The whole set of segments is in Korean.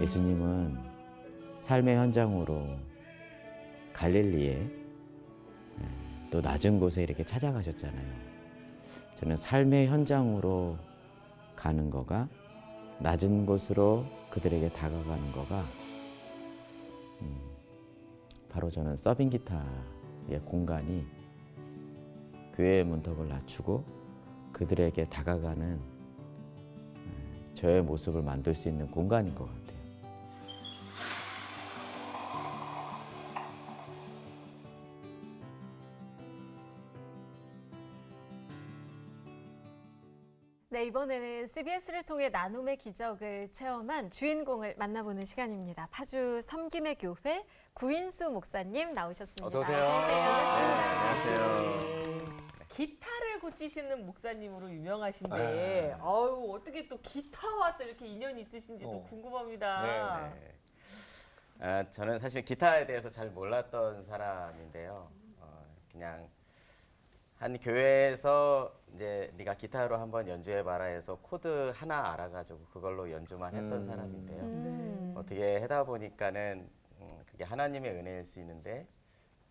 예수님은 삶의 현장으로 갈릴리에 예, 또 낮은 곳에 이렇게 찾아가셨잖아요. 저는 삶의 현장으로 가는 거가 낮은 곳으로 그들에게 다가가는 거가 음, 바로 저는 서빙 기타의 공간이 교회의 문턱을 낮추고 그들에게 다가가는 음, 저의 모습을 만들 수 있는 공간인 것 같아요. 네, 이번에는 CBS를 통해 나눔의 기적을 체험한 주인공을 만나보는 시간입니다. 파주 섬김의 교회 구인수 목사님 나오셨습니다. 어서 오세요. 안녕하세요. 기타를 고치시는 목사님으로 유명하신데 네. 아유 어떻게 또 기타와 또 이렇게 인연이 있으신지 도 어. 궁금합니다. 네. 아, 저는 사실 기타에 대해서 잘 몰랐던 사람인데요. 어, 그냥 한 교회에서 이제 네가 기타로 한번 연주해 봐라 해서 코드 하나 알아가지고 그걸로 연주만 했던 음. 사람인데요. 음. 어떻게 하다 보니까는 음, 그게 하나님의 은혜일 수 있는데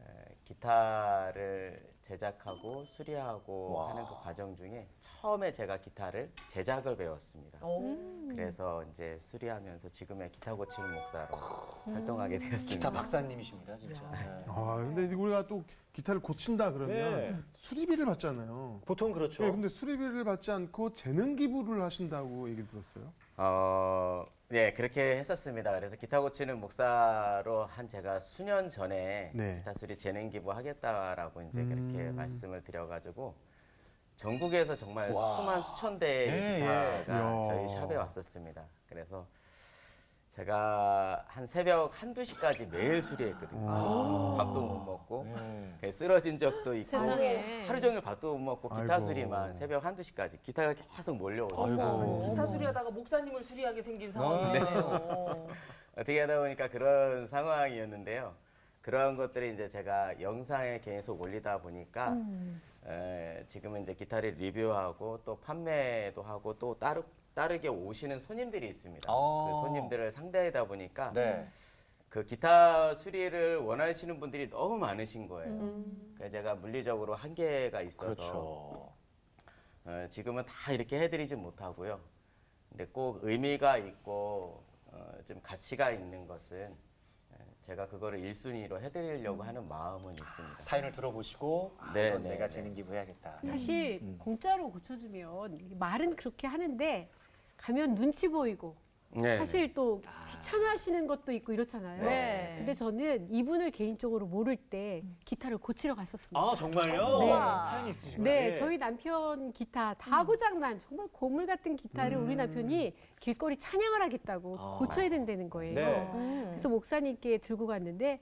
에, 기타를 제작하고 수리하고 와. 하는 그 과정 중에 처음에 제가 기타를 제작을 배웠습니다. 오. 음. 그래서 이제 수리하면서 지금의 기타 고치는 목사로 활동하게 되었습니다. 기타 박사님이십니다, 진짜. 네. 아 근데 우리가 또 기타를 고친다 그러면 네. 수리비를 받잖아요. 보통 그렇죠. 네, 근데 수리비를 받지 않고 재능 기부를 하신다고 얘기 들었어요. 어, 네 그렇게 했었습니다. 그래서 기타 고치는 목사로 한 제가 수년 전에 네. 기타 수리 재능 기부 하겠다라고 이제 그렇게 음. 말씀을 드려가지고 전국에서 정말 와. 수만 수천 대의 예, 기타가 예. 저희. 샵에 왔었습니다. 그래서 제가 한 새벽 한두 시까지 매일 수리했거든요. 아. 밥도 못 먹고 네. 그냥 쓰러진 적도 있고 세상에. 하루 종일 밥도 못 먹고 기타 아이고. 수리만 새벽 한두 시까지 기타가 계속 몰려오고 아이고. 기타 수리하다가 목사님을 수리하게 생긴 아, 상황이네요. 어떻게 하다 보니까 그런 상황이었는데요. 그러한 것들이 이제 제가 영상에 계속 올리다 보니까 음. 에, 지금은 이제 기타를 리뷰하고 또 판매도 하고 또 따르, 따르게 오시는 손님들이 있습니다. 아. 그 손님들을 상대하다 보니까 네. 그 기타 수리를 원하시는 분들이 너무 많으신 거예요. 음. 그래서 제가 물리적으로 한계가 있어서 그렇죠. 어, 지금은 다 이렇게 해드리지 못하고요. 근데 꼭 의미가 있고 어, 좀 가치가 있는 것은 에, 제가 그거를 1순위로 해드리려고 하는 마음은 있습니다. 사연을 들어보시고 아, 네, 이건 네, 내가 네. 재능 기부해야겠다. 사실 음. 공짜로 고쳐주면 말은 그렇게 하는데 가면 눈치 보이고 네, 사실 또 귀찮아하시는 것도 있고 이렇잖아요. 네. 근데 저는 이분을 개인적으로 모를 때 기타를 고치러 갔었습니다. 아 정말요? 네. 사연이 있으시구나. 네, 저희 남편 기타 다 고장난 정말 고물 같은 기타를 우리 남편이 길거리 찬양을 하겠다고 아, 고쳐야 된다는 거예요. 네. 음. 그래서 목사님께 들고 갔는데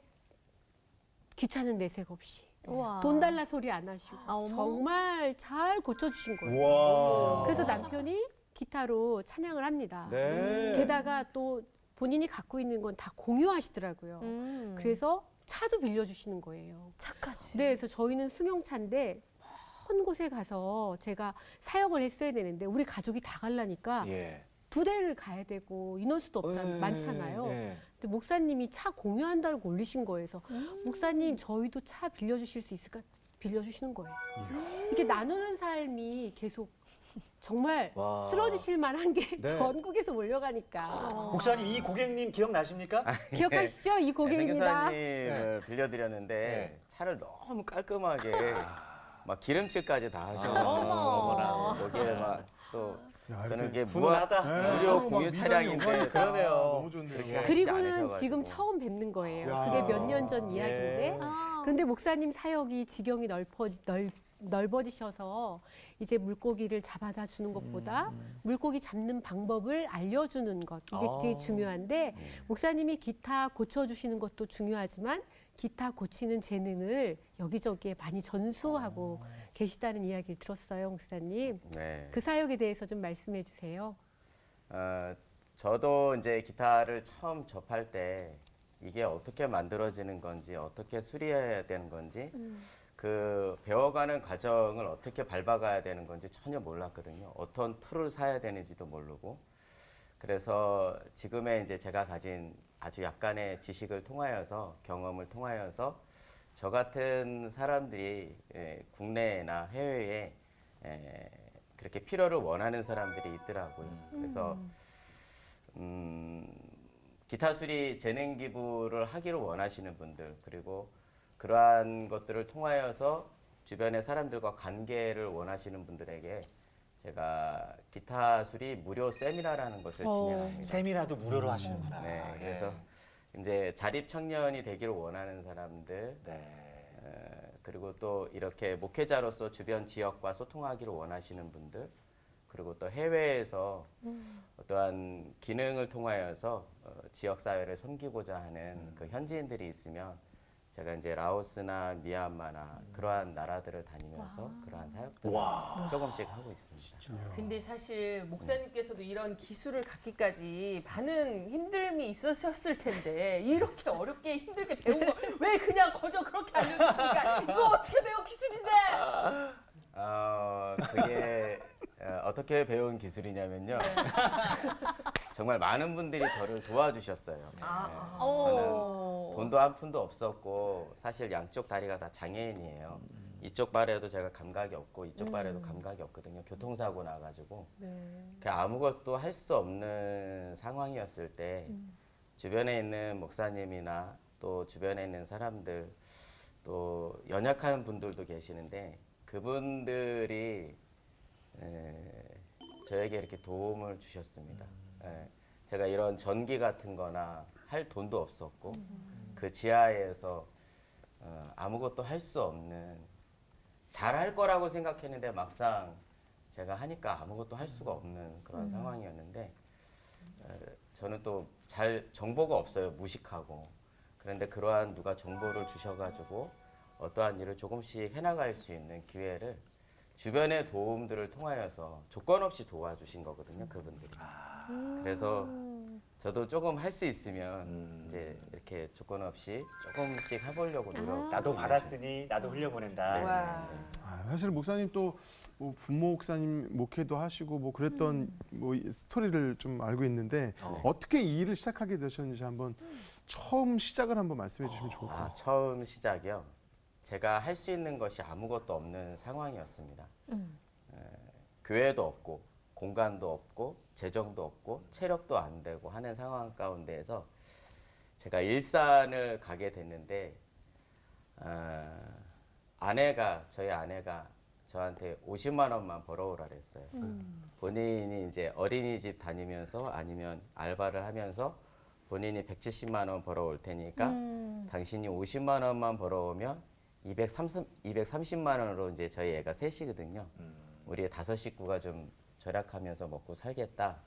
귀찮은 내색 없이 우와. 돈 달라 소리 안 하시고 아, 어머. 정말 잘 고쳐주신 거예요. 우와. 그래서 남편이 기타로 찬양을 합니다. 네. 게다가 또 본인이 갖고 있는 건 다 공유하시더라고요. 음. 그래서 차도 빌려주시는 거예요. 착하지. 네, 그래서 저희는 승용차인데 먼 곳에 가서 제가 사역을 했어야 되는데 우리 가족이 다 갈라니까 예. 두 대를 가야 되고 인원수도 없잖, 예, 많잖아요. 예. 근데 목사님이 차 공유한다고 올리신 거에서 목사님 저희도 차 빌려주실 수 있을까? 빌려주시는 거예요. 이렇게 나누는 삶이 계속 정말 와. 쓰러지실 만한 게 네. 전국에서 몰려가니까 목사님 이 고객님 기억나십니까? 기억하시죠? 이 고객입니다. 선생님을 빌려드렸는데 네. 차를 너무 깔끔하게 막 기름칠까지 다. 하셔가지고 거기에 막또 야, 저는 이렇게 이게 무한 훈훈하다. 네, 무료 서로 막 공유 미담이 차량인데 오가니까 그러네요. 너무 좋네요. 그렇게 하시지 그리고는 않으셔가지고. 지금 처음 뵙는 거예요. 야. 그게 몇 년전 예. 이야기인데. 아. 그런데 목사님 사역이 지경이 넓어지, 넓, 넓어지셔서 이제 물고기를 잡아다 주는 것보다 물고기 잡는 방법을 알려주는 것 이게 아. 제일 중요한데 목사님이 기타 고쳐주시는 것도 중요하지만 기타 고치는 재능을 여기저기에 많이 전수하고 계시다는 이야기를 들었어요, 목사님. 네. 그 사역에 대해서 좀 말씀해 주세요. 어, 저도 이제 기타를 처음 접할 때 이게 어떻게 만들어지는 건지 어떻게 수리해야 되는 건지 그 배워가는 과정을 어떻게 밟아가야 되는 건지 전혀 몰랐거든요. 어떤 툴을 사야 되는지도 모르고 그래서 지금의 이제 제가 가진 아주 약간의 지식을 통하여서 경험을 통하여서 저 같은 사람들이 예, 국내나 해외에 예, 그렇게 필요를 원하는 사람들이 있더라고요. 그래서 음, 기타 수리 재능 기부를 하기를 원하시는 분들 그리고 그러한 것들을 통하여서 주변의 사람들과 관계를 원하시는 분들에게 제가 기타 수리 무료 세미나라는 것을 어. 진행합니다. 세미나도 무료로 하시는구나. 네, 예. 그래서 이제 자립 청년이 되기를 원하는 사람들 네. 에, 그리고 또 이렇게 목회자로서 주변 지역과 소통하기를 원하시는 분들 그리고 또 해외에서 어떠한 기능을 통하여서 어, 지역 사회를 섬기고자 하는 그 현지인들이 있으면 제가 이제 라오스나 미얀마나 그러한 나라들을 다니면서 그러한 사역들을 와. 조금씩 하고 있습니다. 근데 사실 목사님께서도 이런 기술을 갖기까지 많은 힘듦이 있으셨을 텐데 이렇게 어렵게 힘들게 배운 거 왜 그냥 거저 그렇게 알려주십니까? 이거 어떻게 배운 기술인데? 어, 그게 어, 어떻게 배운 기술이냐면요. 정말 많은 분들이 저를 도와주셨어요. 아, 네. 어. 돈도 한 푼도 없었고 사실 양쪽 다리가 다 장애인이에요. 이쪽 발에도 제가 감각이 없고 이쪽 발에도 감각이 없거든요. 교통사고 나가지고. 그 아무것도 할 수 없는 상황이었을 때 주변에 있는 목사님이나 또 주변에 있는 사람들 또 연약한 분들도 계시는데 그분들이 에, 저에게 이렇게 도움을 주셨습니다. 예, 제가 이런 전기 같은 거나 할 돈도 없었고 그 지하에서 어, 아무것도 할 수 없는 잘할 거라고 생각했는데 막상 제가 하니까 아무것도 할 수가 없는 그런 상황이었는데 어, 저는 또 잘 정보가 없어요 무식하고. 그런데 그러한 누가 정보를 주셔가지고 어떠한 일을 조금씩 해나갈 수 있는 기회를 주변의 도움들을 통하여서 조건 없이 도와주신 거거든요 그분들이. 그래서 저도 조금 할 수 있으면 음. 이제 이렇게 조건 없이 조금씩 해보려고 노력 나도 받았으니 나도 흘려보낸다. 네. 와. 아, 사실 목사님 또뭐 부모 목사님 목회도 하시고 뭐 그랬던 뭐이 스토리를 좀 알고 있는데 어. 어. 떻게이 일을 시작하게 되셨는지 한번 처음 시작을 한번 말씀해 주시면 좋을 것 아, 같아요. 처음 시작이요. 제가 할 수 있는 것이 아무것도 없는 상황이었습니다. 에, 교회도 없고 공간도 없고 재정도 없고 체력도 안 되고 하는 상황 가운데에서 제가 일산을 가게 됐는데 아, 아내가 저희 아내가 저한테 50만 원만 벌어오라 그랬어요. 본인이 이제 어린이집 다니면서 아니면 알바를 하면서 본인이 170만 원 벌어올 테니까 당신이 50만 원만 벌어오면 230, 230만 원으로 이제 저희 애가 셋이거든요. 우리 다섯 식구가 좀 절약하면서 먹고 살겠다.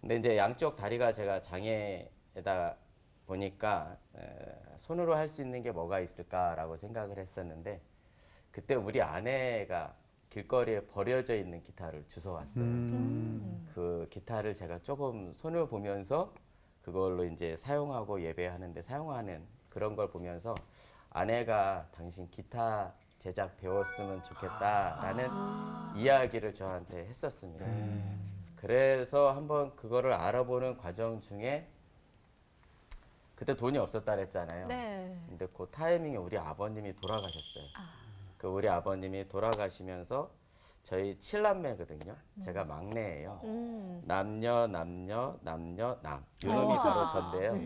근데 이제 양쪽 다리가 제가 장애에다 보니까 에, 손으로 할 수 있는 게 뭐가 있을까라고 생각을 했었는데 그때 우리 아내가 길거리에 버려져 있는 기타를 주워왔어요. 음. 그 기타를 제가 조금 손을 보면서 그걸로 이제 사용하고 예배하는데 사용하는 그런 걸 보면서 아내가 당신 기타 제작 배웠으면 좋겠다라는 이야기를 저한테 했었습니다. 그래서 한번 그거를 알아보는 과정 중에 그때 돈이 없었다 그랬잖아요. 네. 근데 그 타이밍에 우리 아버님이 돌아가셨어요. 그 우리 아버님이 돌아가시면서 저희 칠남매거든요. 제가 막내예요. 음. 남녀 남녀 남녀 남 요놈이. 바로 전데요.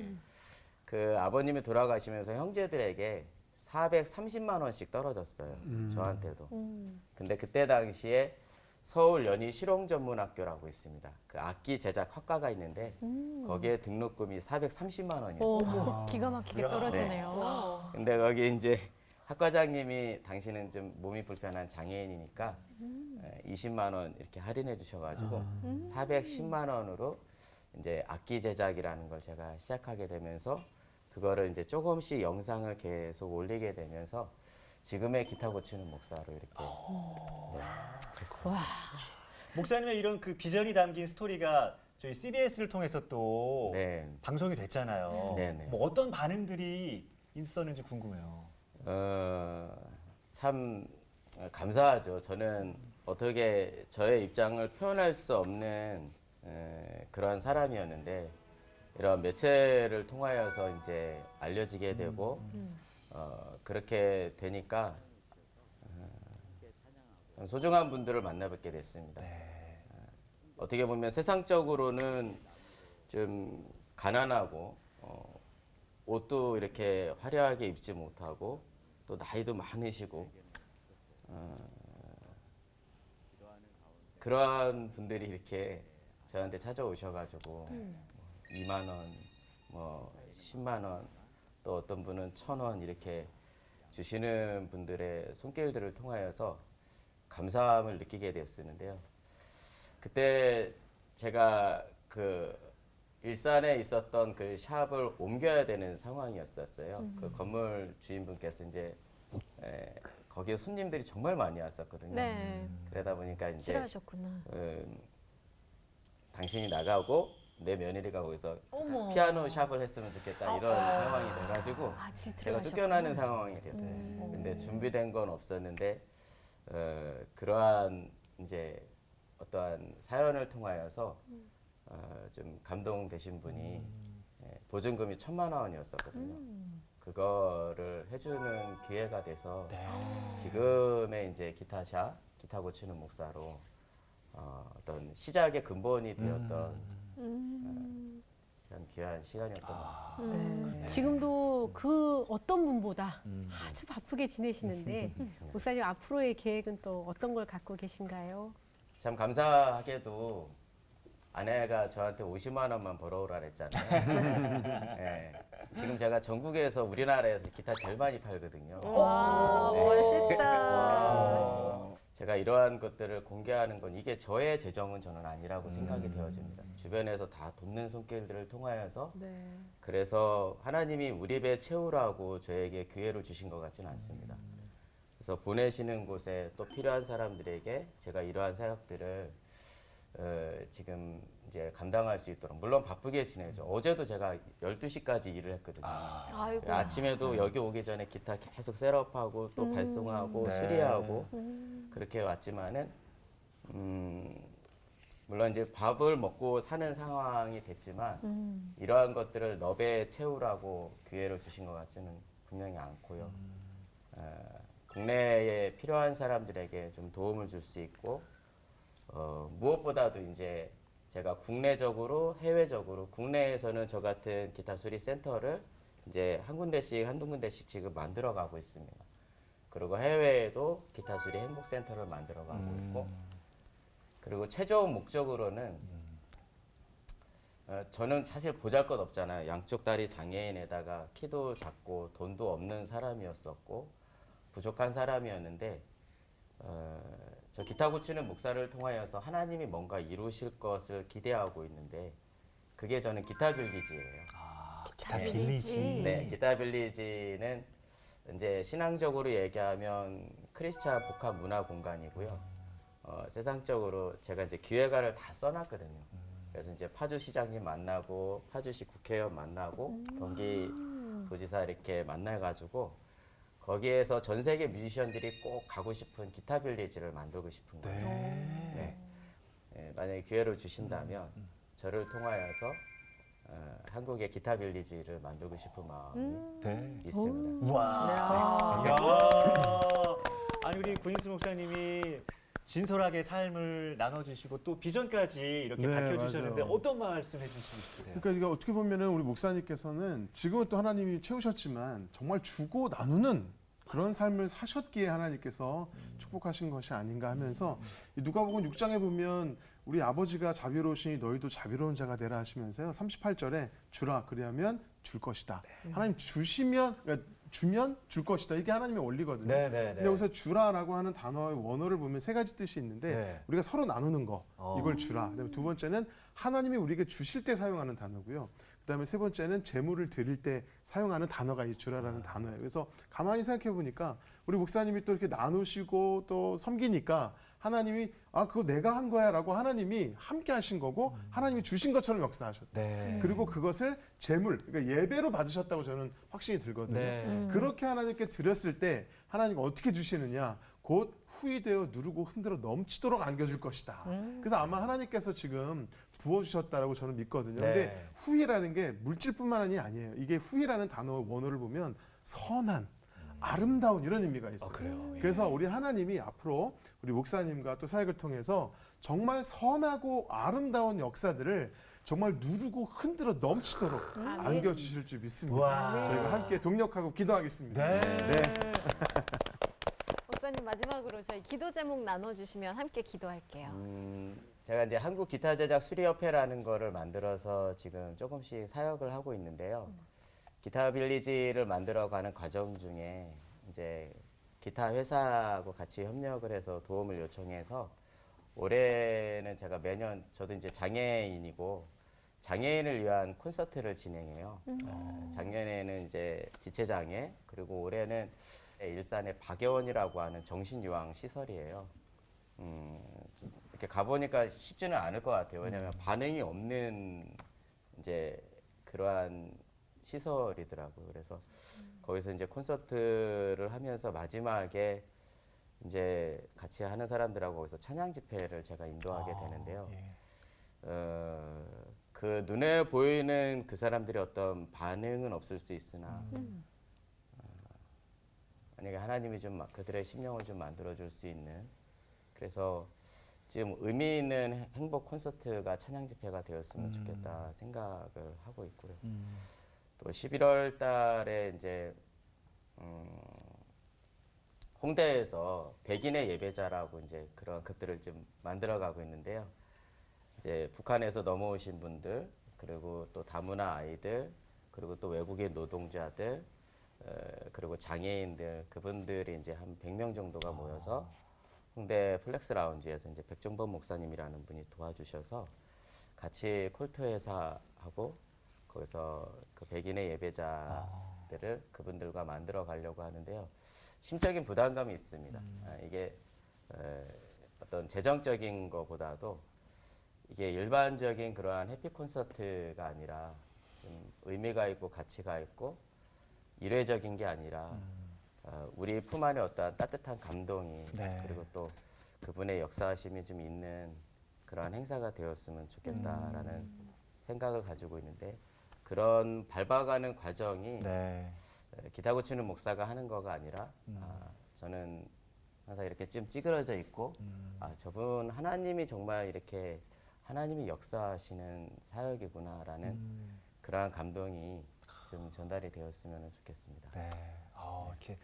그 아버님이 돌아가시면서 형제들에게 430만 원씩 떨어졌어요. 저한테도. 음. 근데 그때 당시에 서울 연희 실용 전문학교라고 있습니다. 그 악기 제작 학과가 있는데 거기에 등록금이 430만 원이었어요. 오, 기가 막히게. 떨어지네요. 근데 거기 이제 학과장님이 당신은 좀 몸이 불편한 장애인이니까 에, 20만 원 이렇게 할인해 주셔가지고 410만 원으로 이제 악기 제작이라는 걸 제가 시작하게 되면서 그거를 이제 조금씩 영상을 계속 올리게 되면서 지금의 기타 고치는 목사로 이렇게 네, 됐어요. 와. 목사님의 이런 그 비전이 담긴 스토리가 저희 CBS를 통해서 또 네. 방송이 됐잖아요. 네, 네. 뭐 어떤 반응들이 있었는지 궁금해요. 어, 참 감사하죠. 저는 어떻게 저의 입장을 표현할 수 없는 에, 그런 사람이었는데 이런 매체를 통하여서 이제 알려지게 되고 어, 그렇게 되니까 어, 소중한 분들을 만나뵙게 됐습니다. 어, 어떻게 보면 세상적으로는 좀 가난하고 어, 옷도 이렇게 화려하게 입지 못하고 또 나이도 많으시고 어, 그러한 분들이 이렇게 저한테 찾아오셔가지고 2만 원, 뭐 10만 원, 또 어떤 분은 1천 원 이렇게 주시는 분들의 손길들을 통하여서 감사함을 느끼게 되었는데요. 그때 제가 그 일산에 있었던 그 샵을 옮겨야 되는 상황이었었어요. 그 건물 주인분께서 이제 에, 거기에 손님들이 정말 많이 왔었거든요. 네. 그러다 보니까 이제 싫어하셨구나. 음, 당신이 나가고 내 며느리가 거기서 어머. 피아노 샵을 했으면 좋겠다 이런 상황이 돼가지고 아, 제가. 쫓겨나는 상황이 됐어요. 음. 근데 준비된 건 없었는데 어, 그러한 이제 어떠한 사연을 통하여서 어, 좀 감동되신 분이 예, 보증금이 천만 원이었었거든요. 그거를 해주는 기회가 돼서 네. 지금의 이제 기타샵 기타 고치는 목사로 어, 어떤 시작의 근본이 되었던 음. 참 귀한 시간이었던 것 같습니다. 음. 지금도 그 어떤 분보다 음. 아주 바쁘게 지내시는데 목사님 앞으로의 계획은 또 어떤 걸 갖고 계신가요? 참 감사하게도 아내가 저한테 50만 원만 벌어오라 그랬잖아요. 예. 지금 제가 전국에서 우리나라에서 기타 제일 많이 팔거든요. 와, 네. 멋있다. 제가 이러한 것들을 공개하는 건 이게 저의 재정은 저는 아니라고 생각이 되어집니다. 주변에서 다 돕는 손길들을 통하여서 네. 그래서 하나님이 우리 배 채우라고 저에게 기회를 주신 것 같지는 않습니다. 그래서 보내시는 곳에 또 필요한 사람들에게 제가 이러한 사역들을 어, 지금 이제 감당할 수 있도록 물론 바쁘게 지내죠. 어제도 제가 12시까지 일을 했거든요. 아이고. 아침에도 여기 오기 전에 기타 계속 셋업하고 또 발송하고 네. 수리하고 그렇게 왔지만은 음, 물론 이제 밥을 먹고 사는 상황이 됐지만 음. 이러한 것들을 너베 채우라고 기회를 주신 것 같지는 분명히 않고요. 어, 국내에 필요한 사람들에게 좀 도움을 줄 수 있고 어, 무엇보다도 이제 제가 국내적으로 해외적으로 국내에서는 저 같은 기타 수리 센터를 이제 한 군데씩 한두 군데씩 지금 만들어 가고 있습니다. 그리고 해외에도 기타 수리 행복 센터를 만들어 가고 있고 그리고 최종 목적으로는 어, 저는 사실 보잘 것 없잖아요. 양쪽 다리 장애인에다가 키도 작고 돈도 없는 사람이었었고 부족한 사람이었는데 어, 저 기타 고치는 목사를 통하여서 하나님이 뭔가 이루실 것을 기대하고 있는데 그게 저는 기타 빌리지예요. 아, 기타 기타 빌리지. 네, 기타 빌리지는 이제 신앙적으로 얘기하면 크리스찬 복합 문화 공간이고요. 어, 세상적으로 제가 이제 기획안을 다 써놨거든요. 그래서 이제 파주 시장님 만나고 파주시 국회의원 만나고 경기 도지사 이렇게 만나가지고 거기에서 전 세계 뮤지션들이 꼭 가고 싶은 기타 빌리지를 만들고 싶은 거예요. 네. 예, 만약에 기회를 주신다면 저를 통하여서 어, 한국의 기타 빌리지를 만들고 싶은 마음이 네. 있습니다. 우와. 야. 아니 우리 구인수 목사님이 진솔하게 삶을 나눠주시고 또 비전까지 이렇게 네, 밝혀주셨는데 맞아요. 어떤 말씀 해주시고 싶으세요? 그러니까 이게 어떻게 보면은 우리 목사님께서는 지금은 또 하나님이 채우셨지만 정말 주고 나누는 그런 삶을 사셨기에 하나님께서 축복하신 것이 아닌가 하면서 이 누가복음 6장에 보면 우리 아버지가 자비로우시니 너희도 자비로운 자가 되라 하시면서요. 38절에 주라 그리하면 줄 것이다. 하나님 주시면 그러니까 주면 줄 것이다. 이게 하나님의 원리거든요. 네 네 네. 근데 여기서 주라라고 하는 단어의 원어를 보면 세 가지 뜻이 있는데 네. 우리가 서로 나누는 거 어. 이걸 주라. 그다음에 두 번째는 하나님이 우리에게 주실 때 사용하는 단어고요. 그다음에 세 번째는 재물을 드릴 때 사용하는 단어가 이 주라라는 단어예요. 그래서 가만히 생각해 보니까 우리 목사님이 또 이렇게 나누시고 또 섬기니까 하나님이 아 그거 내가 한 거야라고 하나님이 함께 하신 거고 하나님이 주신 것처럼 역사하셨다. 네. 그리고 그것을 재물, 그러니까 예배로 받으셨다고 저는 확신이 들거든요. 네. 그렇게 하나님께 드렸을 때 하나님이 어떻게 주시느냐? 곧 후이되어 누르고 흔들어 넘치도록 안겨줄 것이다. 음. 그래서 아마 하나님께서 지금 부어주셨다라고 저는 믿거든요. 네. 근데 후이라는 게 물질뿐만이 아니에요. 이게 후이라는 단어 원어를 보면 선한, 아름다운 이런 의미가 있어요. 아, 그래요. 예. 그래서 우리 하나님이 앞으로 우리 목사님과 또 사역을 통해서 정말 선하고 아름다운 역사들을 정말 누르고 흔들어 넘치도록 아멘. 안겨주실 줄 믿습니다. 우와. 저희가 함께 동력하고 기도하겠습니다. 네. 네. 목사님 마지막으로 저희 기도 제목 나눠주시면 함께 기도할게요. 음, 제가 이제 한국 기타 제작 수리협회라는 거를 만들어서 지금 조금씩 사역을 하고 있는데요. 기타 빌리지를 만들어가는 과정 중에 이제 기타 회사하고 같이 협력을 해서 도움을 요청해서 올해는 제가 매년 저도 이제 장애인이고 장애인을 위한 콘서트를 진행해요. 어, 작년에는 이제 지체 장애 그리고 올해는 일산의 박여원이라고 하는 정신유황 시설이에요. 음, 이렇게 가보니까 쉽지는 않을 것 같아요. 왜냐하면 반응이 없는 이제 그러한 시설이더라고요. 그래서 거기서 이제 콘서트를 하면서 마지막에 이제 같이 하는 사람들하고 거기서 찬양 집회를 제가 인도하게 아, 되는데요. 예. 어, 그 눈에 보이는 그 사람들의 어떤 반응은 없을 수 있으나 어, 만약에 하나님이 좀막 그들의 심령을 좀 만들어 줄 수 있는 그래서 지금 의미 있는 행복 콘서트가 찬양 집회가 되었으면 좋겠다 생각을 하고 있고요. 음. 또 11월 달에 이제 음, 홍대에서 백인의 예배자라고 이제 그런 것들을 좀 만들어 가고 있는데요. 이제 북한에서 넘어오신 분들 그리고 또 다문화 아이들 그리고 또 외국인 노동자들 어, 그리고 장애인들 그분들이 이제 한 100명 정도가 모여서 홍대 플렉스 라운지에서 이제 백종범 목사님이라는 분이 도와주셔서 같이 콜트 회사하고 거기서 그 백인의 예배자들을 그분들과 만들어 가려고 하는데요. 심적인 부담감이 있습니다. 아, 이게 에, 어떤 재정적인 것보다도 이게 일반적인 그러한 해피 콘서트가 아니라 좀 의미가 있고 가치가 있고 일회적인 게 아니라 어, 우리 품 안에 어떠한 따뜻한 감동이 네. 그리고 또 그분의 역사하심이 좀 있는 그러한 행사가 되었으면 좋겠다라는 생각을 가지고 있는데 그런 밟아가는 과정이 네. 에, 기타 고 치는 목사가 하는 거가 아니라 아, 저는 항상 이렇게 좀 찌그러져 있고 아, 저분 하나님이 정말 이렇게 하나님이 역사하시는 사역이구나라는 그러한 감동이 좀 전달이 되었으면 좋겠습니다. 네. 어, 이렇게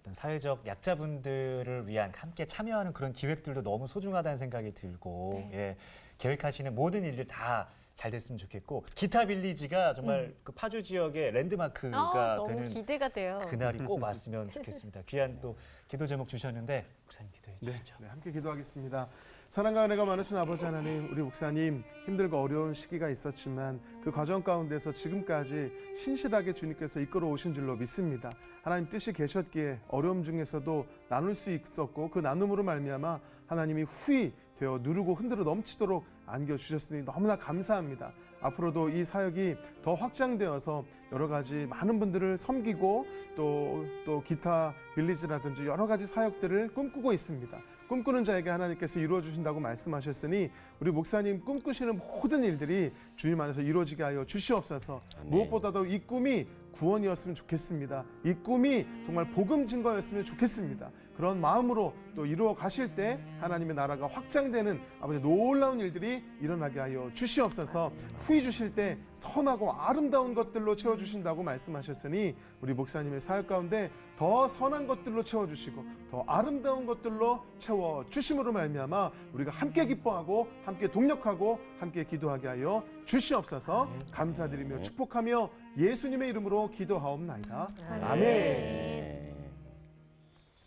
어떤 사회적 약자분들을 위한 함께 참여하는 그런 기획들도 너무 소중하다는 생각이 들고 예, 계획하시는 모든 일들 다 잘 됐으면 좋겠고 기타 빌리지가 정말 그 파주 지역의 랜드마크가 아, 너무 되는 기대가 돼요. 그날이 꼭 왔으면 좋겠습니다. 귀한 또 기도 제목 주셨는데 목사님 기도해 네, 주시죠. 네, 함께 기도하겠습니다. 사랑과 은혜가 많으신 아버지 하나님, 우리 목사님 힘들고 어려운 시기가 있었지만 그 과정 가운데서 지금까지 신실하게 주님께서 이끌어 오신 줄로 믿습니다. 하나님 뜻이 계셨기에 어려움 중에서도 나눌 수 있었고 그 나눔으로 말미암아 하나님이 후히 되어 누르고 흔들어 넘치도록 안겨 주셨으니 너무나 감사합니다. 앞으로도 이 사역이 더 확장되어서 여러 가지 많은 분들을 섬기고 또, 또 기타 빌리지라든지 여러 가지 사역들을 꿈꾸고 있습니다. 꿈꾸는 자에게 하나님께서 이루어 주신다고 말씀하셨으니 우리 목사님 꿈꾸시는 모든 일들이 주님 안에서 이루어지게 하여 주시옵소서. 무엇보다도 이 꿈이 구원이었으면 좋겠습니다. 이 꿈이 정말 복음 증거였으면 좋겠습니다. 그런 마음으로 또 이루어 가실 때 하나님의 나라가 확장되는 아버지 놀라운 일들이 일어나게 하여 주시옵소서. 후이 주실 때 선하고 아름다운 것들로 채워 주신다고 말씀하셨으니 우리 목사님의 사역 가운데 더 선한 것들로 채워 주시고 더 아름다운 것들로 채워 주심으로 말미암아 우리가 함께 기뻐하고 함께 동력하고 함께 기도하게 하여 주시옵소서. 감사드리며 축복하며 예수님의 이름으로 기도하옵나이다. 아멘.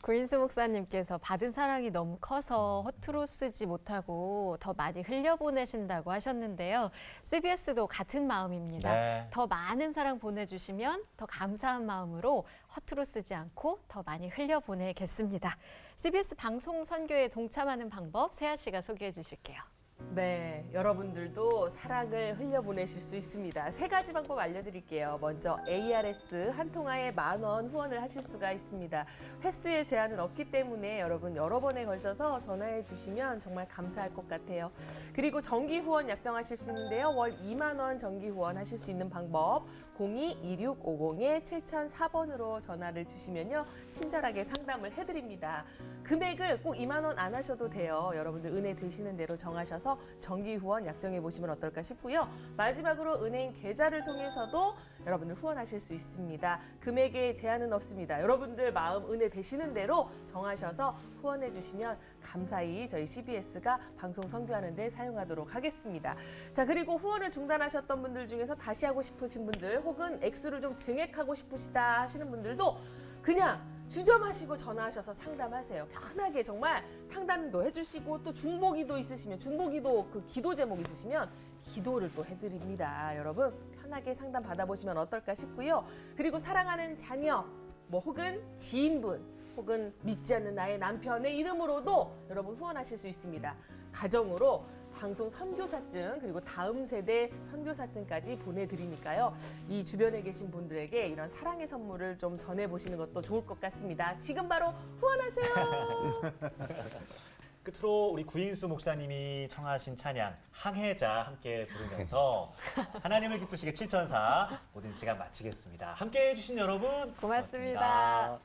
네. 구인수 목사님께서 받은 사랑이 너무 커서 허투루 쓰지 못하고 더 많이 흘려보내신다고 하셨는데요. CBS도 같은 마음입니다. 네. 더 많은 사랑 보내주시면 더 감사한 마음으로 허투루 쓰지 않고 더 많이 흘려보내겠습니다. CBS 방송 선교에 동참하는 방법 세아 씨가 소개해 주실게요. 네, 여러분들도 사랑을 흘려보내실 수 있습니다. 세 가지 방법 알려드릴게요. 먼저 ARS 한 통화에 만 원 후원을 하실 수가 있습니다. 횟수의 제한은 없기 때문에 여러분 여러 번에 걸쳐서 전화해 주시면 정말 감사할 것 같아요. 그리고 정기 후원 약정하실 수 있는데요. 월 2만 원 정기 후원 하실 수 있는 방법 02-2650-7004번으로 전화를 주시면요. 친절하게 상담을 해드립니다. 금액을 꼭 2만 원 안 하셔도 돼요. 여러분들 은혜 되시는 대로 정하셔서 정기 후원 약정해 보시면 어떨까 싶고요. 마지막으로 은행 계좌를 통해서도 여러분들 후원하실 수 있습니다. 금액에 제한은 없습니다. 여러분들 마음 은혜 되시는 대로 정하셔서 후원해 주시면 감사히 저희 CBS가 방송 선교하는 데 사용하도록 하겠습니다. 자, 그리고 후원을 중단하셨던 분들 중에서 다시 하고 싶으신 분들 혹은 액수를 좀 증액하고 싶으시다 하시는 분들도 그냥 주점하시고 전화하셔서 상담하세요. 편하게 정말 상담도 해주시고 또 중보기도 있으시면 중보기도 그 기도 제목 있으시면 기도를 또 해드립니다. 여러분 편하게 상담 받아보시면 어떨까 싶고요. 그리고 사랑하는 자녀 뭐 혹은 지인분 혹은 믿지 않는 나의 남편의 이름으로도 여러분 후원하실 수 있습니다. 가정으로 방송 선교사증 그리고 다음 세대 선교사증까지 보내드리니까요. 이 주변에 계신 분들에게 이런 사랑의 선물을 좀 전해보시는 것도 좋을 것 같습니다. 지금 바로 후원하세요. 끝으로 우리 구인수 목사님이 청하신 찬양 항해자 함께 부르면서 하나님을 기쁘시게 7천사 모든 시간 마치겠습니다. 함께 해주신 여러분 고맙습니다. 나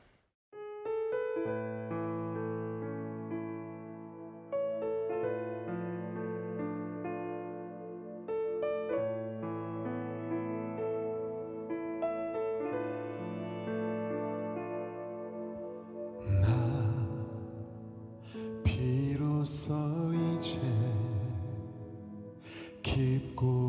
깊고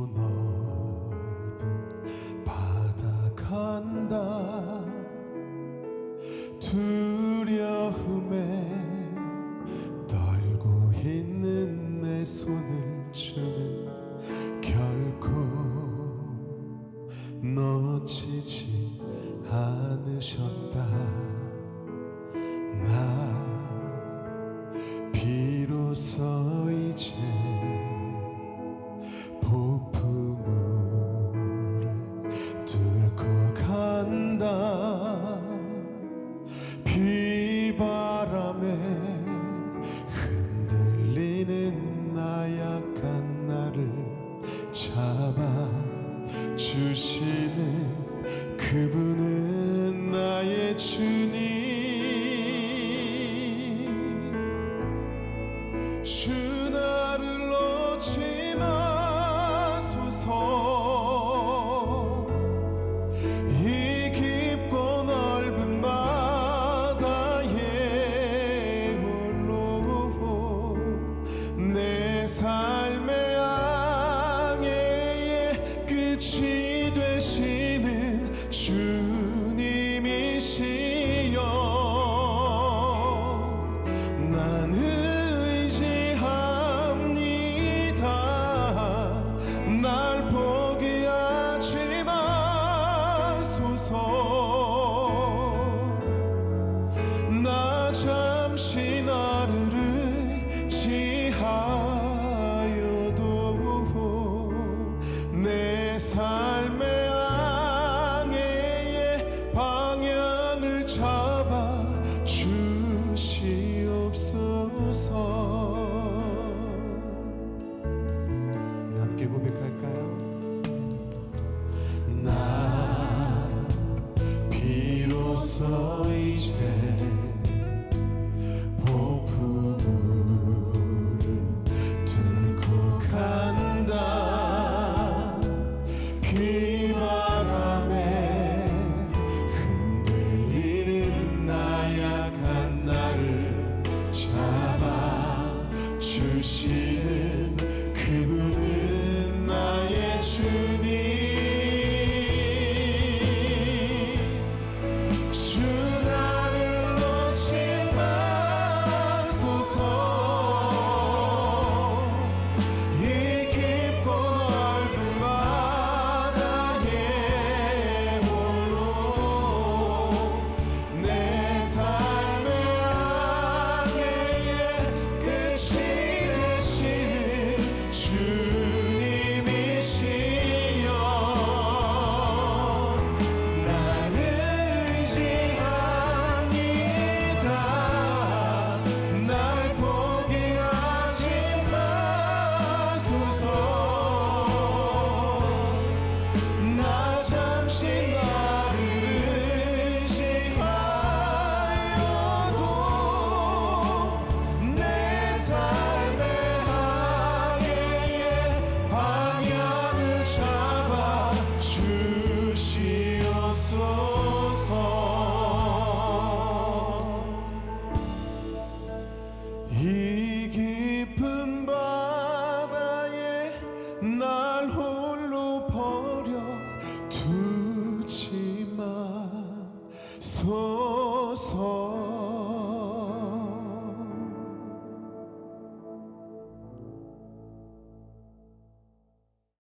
주시는 그분